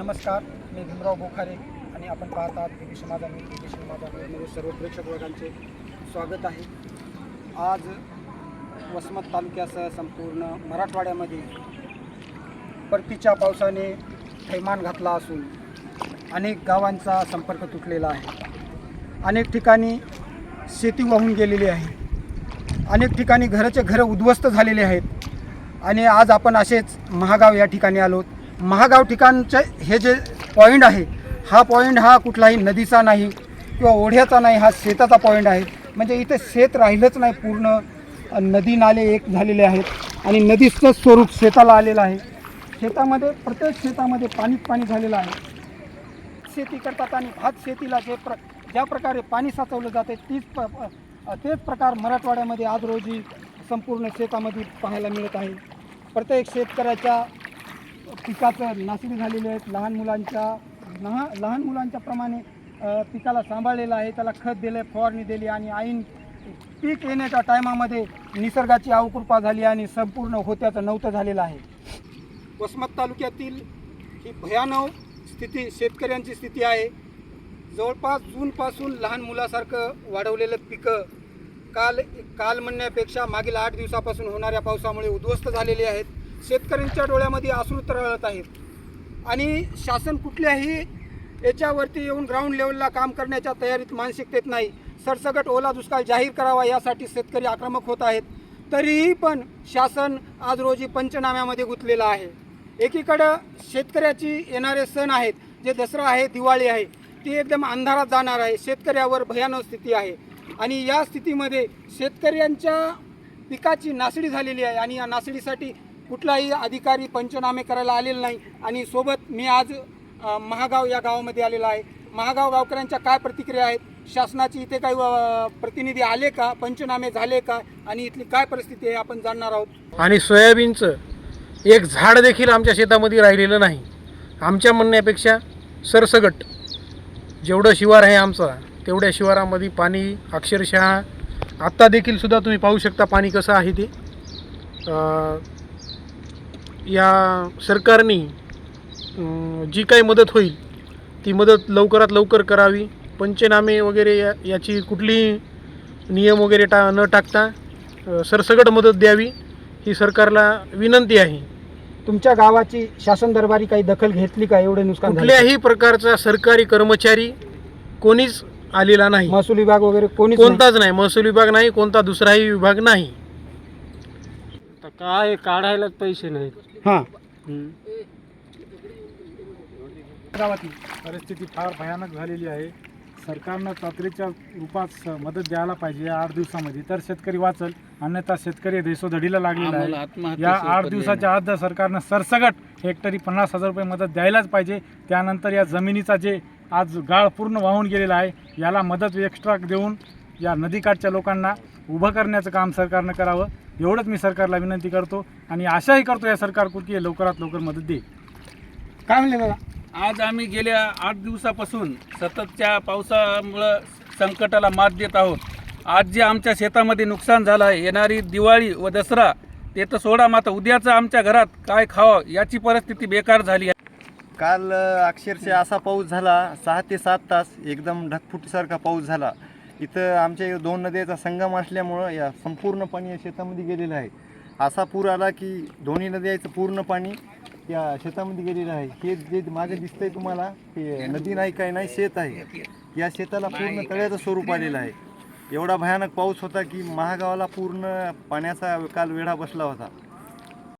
नमस्कार मी भीमराव बोखारे आणि आपण पाहतात आहात बी बी माझा बी बी माझा सर्व प्रेक्षक वर्गांचे स्वागत आहे. आज वसमत तालुक्यासह संपूर्ण मराठवाड्यामध्ये परतीच्या पावसाने थैमान घातला असून अनेक गावांचा संपर्क तुटलेला आहे. अनेक ठिकाणी शेती वाहून गेलेली आहे. अनेक ठिकाणी घराचे घरं उद्ध्वस्त झालेले आहेत. आणि आज आपण असेच महागाव या ठिकाणी आलोत. महागाव ठिकाणचे हे जे पॉईंट आहे हा पॉईंट हा कुठलाही नदीचा नाही किंवा ओढ्याचा नाही हा शेताचा पॉईंट आहे. म्हणजे इथे शेत राहिलंच नाही पूर्ण. नदी नाले एक झालेले आहेत आणि नदीचं स्वरूप शेताला आलेलं आहे. शेतामध्ये प्रत्येक शेतामध्ये पाणीच पाणी झालेलं आहे. शेती करतात आणि भात शेतीला जे प्र ज्या प्रकारे पाणी साचवलं जाते तीच प- तेच प्रकार मराठवाड्यामध्ये आज रोजी संपूर्ण शेतामध्ये पाहायला मिळत आहे. प्रत्येक शेतकऱ्याच्या पिकाचं नासडी झालेली आहेत. लहान मुलांच्या लहा लहान मुलांच्या प्रमाणे पिकाला सांभाळलेलं आहे. त्याला खत दिलं फवारणी दिली आणि ऐन पीक येण्याच्या टायमामध्ये निसर्गाची अवकृपा झाली आणि संपूर्ण होत्याचं नव्हतं झालेलं आहे. वसमत तालुक्यातील ही भयानक स्थिती शेतकऱ्यांची स्थिती आहे. जवळपास जूनपासून लहान मुलासारखं वाढवलेलं पिकं काल काल म्हणण्यापेक्षा मागील आठ दिवसापासून होणाऱ्या पावसामुळे उद्ध्वस्त झालेली आहेत. शेतकऱ्यांच्या डोळ्यामध्ये आसरू तरळत आहेत. आणि शासन कुठल्याही याच्यावरती येऊन ग्राउंड लेवलला काम करण्याच्या तयारीत मानसिकतेत नाही. सरसकट ओला दुष्काळ जाहीर करावा यासाठी शेतकरी आक्रमक होत आहेत. तरीही पण शासन आज रोजी पंचनाम्यामध्ये गुंतलेलं आहे. एकीकडं शेतकऱ्याची येणारे सण आहेत जे दसरा आहे दिवाळी आहे ती एकदम अंधारात जाणार आहे शेतकऱ्यावर भयानक स्थिती आहे. आणि या स्थितीमध्ये शेतकऱ्यांच्या पिकाची नासडी झालेली आहे आणि या नासडीसाठी कुठलाही अधिकारी पंचनामे करायला आलेला नाही. आणि सोबत मी आज महागाव या गावामध्ये आलेला आहे. महागाव गावकऱ्यांच्या काय प्रतिक्रिया आहेत? शासनाची इथे काही प्रतिनिधी आले का? पंचनामे झाले का? आणि इथली काय परिस्थिती आहे आपण जाणणार आहोत. आणि सोयाबीनचं एक झाड देखील आमच्या शेतामध्ये राहिलेलं नाही. आमच्या म्हणण्यापेक्षा सरसगट. जेवढं शिवार आहे आमचा तेवढ्या शिवारामध्ये पाणी अक्षरशः आत्ता देखील सुद्धा तुम्ही पाहू शकता पाणी कसं आहे ते. या सरकारने जी काही मदत होईल ती मदत लवकरात लवकर करावी. पंचनामे वगैरे या याची कुठलीही नियम वगैरे टा न टाकता सरसगट मदत द्यावी ही सरकारला विनंती आहे. तुमच्या गावाची शासन दरबारी काही दखल घेतली का? एवढे नुकसान? कुठल्याही प्रकारचा सरकारी कर्मचारी कोणीच आलेला नाही. महसूल विभाग वगैरे कोणीच नाही? कोणताच नाही. महसूल विभाग नाही कोणता दुसराही विभाग नाही. तर काय काढायलाच पैसे नाहीत. हां. गावातली परिस्थिती फार भयानक झालेली आहे. सरकारनं तातडीच्या रूपात स- मदत द्यायला पाहिजे या आठ दिवसामध्ये. तर शेतकरी वाचल अन्यथा शेतकरी देशोधडीला लागलेला आहे. या आठ दिवसाच्या आत जर सरकारनं सरसगट हेक्टरी पन्नास हजार रुपये मदत द्यायलाच पाहिजे त्यानंतर या जमिनीचा जे आज गाळ पूर्ण वाहून गेलेला आहे याला मदत एक्स्ट्रा देऊन या नदीकाठच्या लोकांना उभं करण्याचं काम सरकारनं करावं. एवढंच मी सरकारला विनंती करतो आणि आशाही करतो या सरकारकडून की हे लवकरात लवकर मदत देईल. काय म्हणले दादा? आज आम्ही गेल्या आठ दिवसापासून सततच्या पावसामुळं संकटाला मात देत आहोत. आज जे आमच्या शेतामध्ये नुकसान झालं आहे येणारी दिवाळी व दसरा ते तर सोडा मात्र उद्याचं आमच्या घरात काय खावं याची परिस्थिती बेकार झाली आहे. काल अ, अक्षरशः असा पाऊस झाला सहा ते सात तास एकदम ढगफुटीसारखा पाऊस झाला. इथं आमच्या दोन नद्याचा संगम असल्यामुळं या संपूर्ण पाणी या शेतामध्ये गेलेलं आहे. असा पूर आला की दोन्ही नद्याचं पूर्ण पाणी या शेतामध्ये गेलेलं आहे. हे जे मागे दिसतंय तुम्हाला हे नदी नाही काय नाही शेत आहे. या शेताला पूर्ण तळ्याचं स्वरूप आलेलं आहे. एवढा भयानक पाऊस होता की महागावाला पूर्ण पाण्याचा काल वेढा बसला होता.